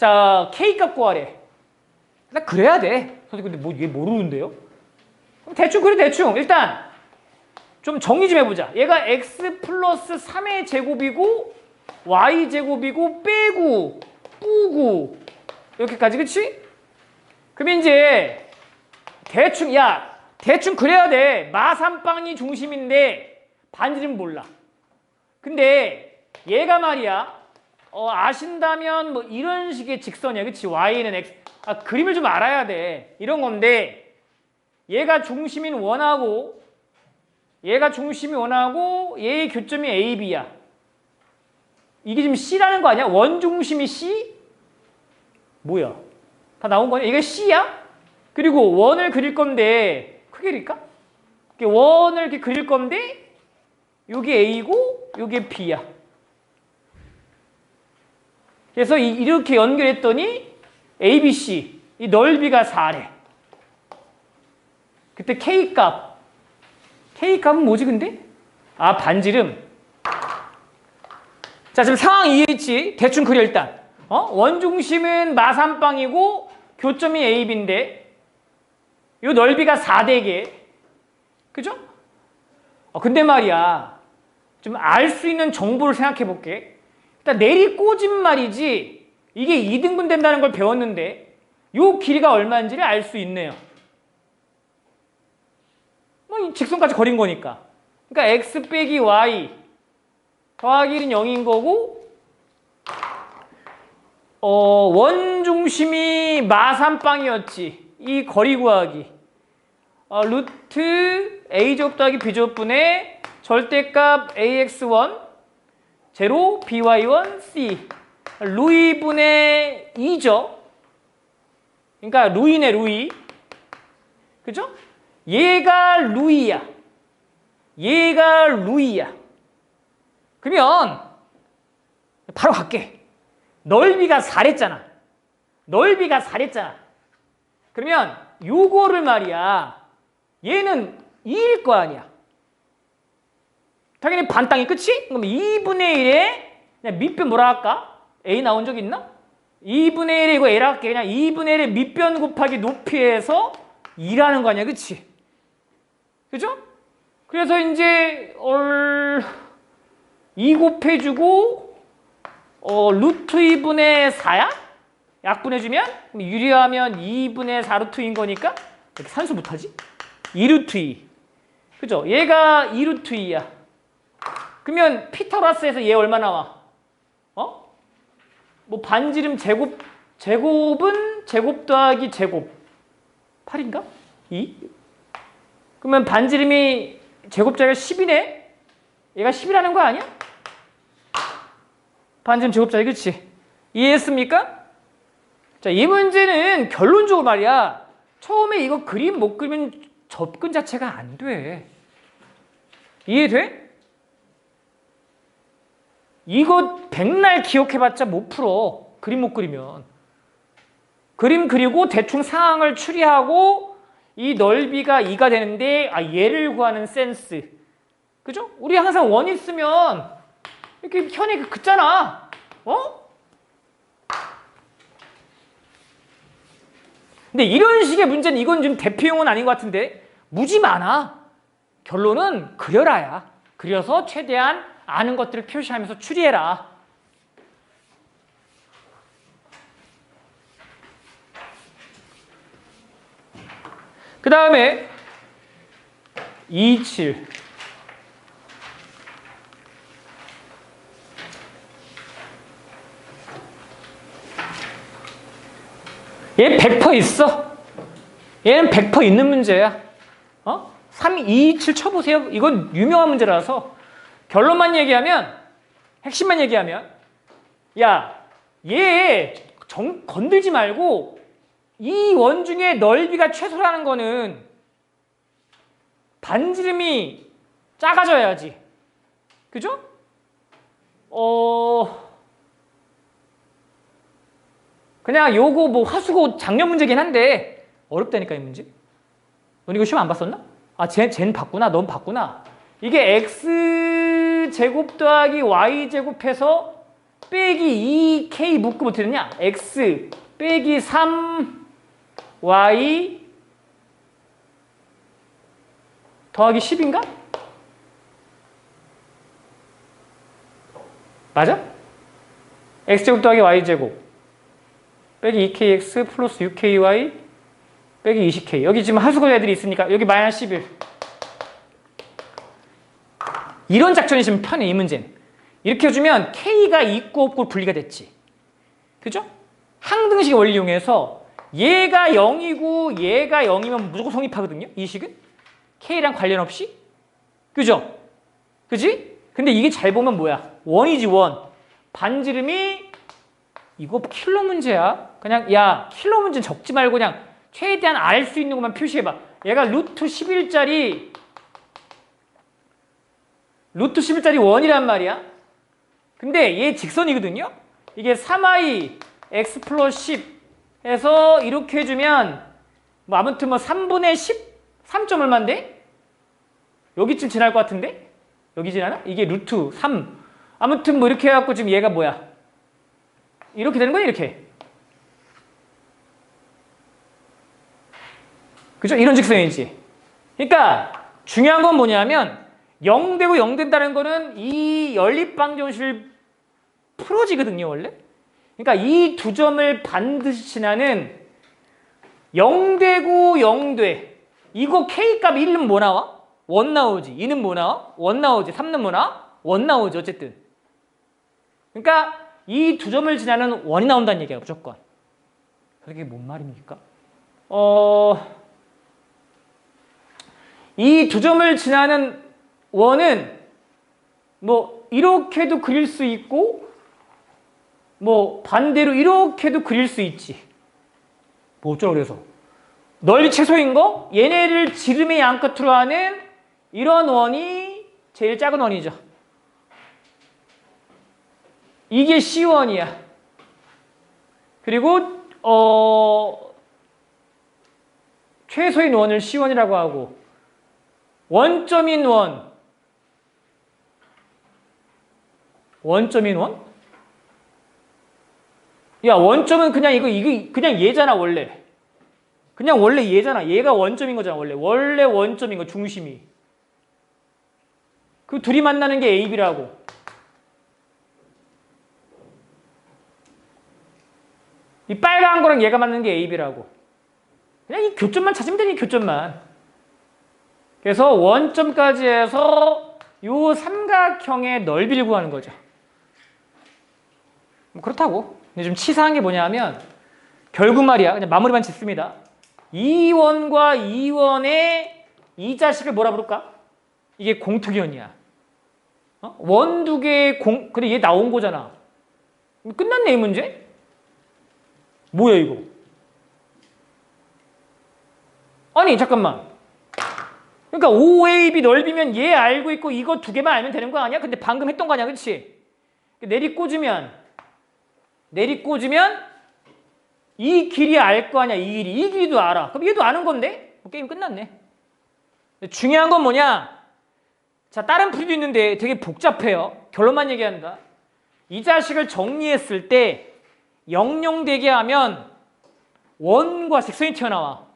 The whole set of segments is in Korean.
자, K값 구하래. 나 그래야 돼. 선생님 근데 뭐 얘 모르는데요? 그럼 대충 그래 대충. 일단 좀 정리 좀 해보자. 얘가 x 플러스 3의 제곱이고 y 제곱이고 빼고 뿌고 이렇게까지 그치? 그럼 이제 대충 야 대충 그래야 돼. 마삼빵이 중심인데 반지름 몰라. 근데 얘가 말이야. 어, 아신다면 뭐 이런 식의 직선이야. 그치? y는 x. 아, 그림을 좀 알아야 돼. 이런 건데 얘가 중심인 원하고 얘가 중심이 원하고 얘의 교점이 A, B야. 이게 지금 C라는 거 아니야? 원중심이 C? 뭐야? 다 나온 거냐? 이게 C야? 그리고 원을 그릴 건데 크게 그릴까? 원을 이렇게 그릴 건데 여기 A고 여기 B야. 그래서 이- 이렇게 연결했더니 ABC 이 넓이가 4래. 그때 K 값 K 값은 뭐지 근데? 아 반지름. 자 지금 상황 이해했지? 대충 그려 일단. 어? 원중심은 마삼빵이고 교점이 AB인데 요 넓이가 4대개. 그죠? 어, 근데 말이야. 좀 알 수 있는 정보를 생각해 볼게. 일단 내리 꽂은 말이지 이게 2등분 된다는 걸 배웠는데 요 길이가 얼마인지를 알 수 있네요. 뭐이 직선까지 거린 거니까. 그러니까 x 빼기 y 더하기 1은 0인 거고 어, 원중심이 마삼빵이었지. 이 거리 구하기. 어, 루트 a제곱 더하기 b제곱분의 절대값 ax1 제로 by1 c 루이분의 2죠. 그러니까 루이네 루이. 그죠? 얘가 루이야. 얘가 루이야. 그러면 바로 갈게. 넓이가 4랬잖아. 넓이가 4랬잖아. 그러면 요거를 말이야. 얘는 2일 거 아니야. 당연히 반 땅이 끝이? 그럼 2분의 1에 그냥 밑변 뭐라 할까? A 나온 적 있나? 2분의 1에 이거 A라 할게. 그냥 2분의 1에 밑변 곱하기 높이에서 2라는 거 아니야. 그치? 그죠? 그래서 이제 얼... 2 곱해주고 어, 루트 2분의 4야? 약분해주면 유리하면 2분의 4 루트인 거니까 이렇게 산수 못하지? 2루트 2 그죠? 얘가 2루트 2야 그러면 피타고라스에서 얘 얼마 나와? 어? 뭐 반지름 제곱 제곱은 제곱 더하기 제곱 8인가? 2? 그러면 반지름이 제곱자가 10이네? 얘가 10이라는 거 아니야? 반지름 제곱자리 그치? 이해했습니까? 자, 이 문제는 결론적으로 말이야. 처음에 이거 그림 못 그리면 접근 자체가 안 돼. 이해돼? 이거 백날 기억해봤자 못 풀어. 그림 못 그리면. 그림 그리고 대충 상황을 추리하고 이 넓이가 2가 되는데 아 얘를 구하는 센스. 그죠? 우리 항상 원 있으면 이렇게 현이 긋잖아. 어? 근데 이런 식의 문제는 이건 좀 대표용은 아닌 것 같은데 무지 많아. 결론은 그려라야. 그려서 최대한 아는 것들을 표시하면서 추리해라. 그 다음에 27 얘 100% 있어. 얘는 100% 있는 문제야. 어? 3, 2, 7 쳐보세요. 이건 유명한 문제라서 결론만 얘기하면 핵심만 얘기하면 야, 얘 정, 건들지 말고 이 원중의 넓이가 최소라는 거는 반지름이 작아져야지. 그죠? 어, 그냥 요거 뭐 하수고 작년 문제긴 한데 어렵다니까 이 문제. 넌 이거 시험 안 봤었나? 아, 쟤, 쟤는 봤구나. 넌 봤구나. 이게 x 제곱 더하기 y 제곱해서 빼기 2k 묶으면 어떻게 되냐? x 빼기 3y 더하기 10인가? 맞아? x제곱 더하기 y제곱 빼기 2kx 플러스 6ky 빼기 20k 여기 지금 하수구 애들이 있으니까 여기 마이너스 11 이런 작전이 지금 편해 이 문제는. 이렇게 해주면 k가 있고 없고 분리가 됐지. 그죠? 항등식 원리 이용해서 얘가 0이고 얘가 0이면 무조건 성립하거든요 이 식은? K랑 관련 없이? 그죠? 그지? 근데 이게 잘 보면 뭐야? 원이지 원. 반지름이 이거 킬러 문제야. 그냥 야 킬러 문제는 적지 말고 그냥 최대한 알 수 있는 것만 표시해봐. 얘가 루트 11짜리 루트 11짜리 원이란 말이야 근데 얘 직선이거든요 이게 3i x 플러스 10 해서 이렇게 해주면 뭐 아무튼 뭐 3분의 10 3점 얼마인데? 여기쯤 지날 것 같은데? 여기 지나나? 이게 루트 3 아무튼 뭐 이렇게 해갖고 지금 얘가 뭐야 이렇게 되는 거야 이렇게 그죠? 이런 직선이지 그러니까 중요한 건 뭐냐면 0 되고 0 된다는 거는 이 연립방정식 풀어지거든요 원래 그러니까 이 두 점을 반드시 지나는 0 되고 0돼 이거 K값 1은 뭐 나와? 원 나오지 2는 뭐 나와? 원 나오지 3는 뭐 나와? 원 나오지 어쨌든 그러니까 이 두 점을 지나는 원이 나온다는 얘기야 무조건 그게 뭔 말입니까? 어... 이 두 점을 지나는 원은 뭐 이렇게도 그릴 수 있고 뭐 반대로 이렇게도 그릴 수 있지. 뭐 어쩌라고 그래서? 넓이 최소인 거? 얘네를 지름의 양끝으로 하는 이런 원이 제일 작은 원이죠. 이게 C1이야. 그리고 어 최소인 원을 C1이라고 하고 원점인 원 원점인 원? 야 원점은 그냥 이거 이거 그냥 얘잖아 원래 그냥 원래 얘잖아 얘가 원점인 거잖아 원래 원래 원점인 거 중심이 그 둘이 만나는 게 A, B라고 이 빨간 거랑 얘가 맞는 게 A, B라고. 그냥 이 교점만 찾으면 되니 교점만. 그래서 원점까지 해서 요 삼각형의 넓이를 구하는 거죠. 뭐 그렇다고. 근데 좀 치사한 게 뭐냐면 결국 말이야. 그냥 마무리만 짓습니다. 이 원과 이 원의 이 자식을 뭐라 부를까? 이게 공투기원이야. 어? 원두 개의 공, 근데 얘 나온 거잖아. 끝났네, 이 문제? 뭐야 이거? 아니 잠깐만. 그러니까 OAB 넓이면 얘 알고 있고 이거 두 개만 알면 되는 거 아니야? 근데 방금 했던 거 아니야, 그렇지? 내리 꽂으면 내리 꽂으면 이 길이 알 거 아니야, 이 길이 이 길이도 알아. 그럼 얘도 아는 건데 뭐 게임 끝났네. 중요한 건 뭐냐? 자 다른 풀이도 있는데 되게 복잡해요. 결론만 얘기한다. 이 자식을 정리했을 때 영영되게 하면 원과 직선이 튀어나와.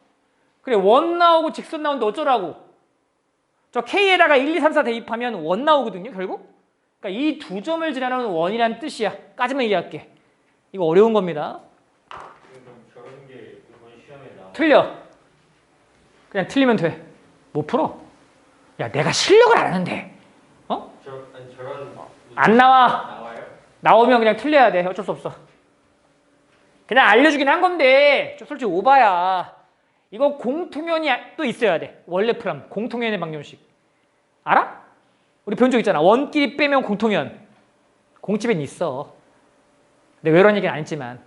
그래 원 나오고 직선 나오는데 어쩌라고? 저 K에다가 1, 2, 3, 4 대입하면 원 나오거든요 결국. 그러니까 이 두 점을 지나는 원이란 뜻이야. 까지만 얘기할게. 이거 어려운 겁니다. 틀려. 그냥 틀리면 돼. 못 풀어. 야 내가 실력을 아는데 어? 저 아니 저런 안 나와. 나와요? 나오면 그냥 틀려야 돼. 어쩔 수 없어. 그냥 알려주긴 한 건데 좀 솔직히 오바야. 이거 공통연이 또 있어야 돼. 원래 프람 공통연의 방정식. 알아? 우리 배운 적 있잖아. 원끼리 빼면 공통연. 공집엔 있어. 근데 왜 그런 얘기는 안 했지만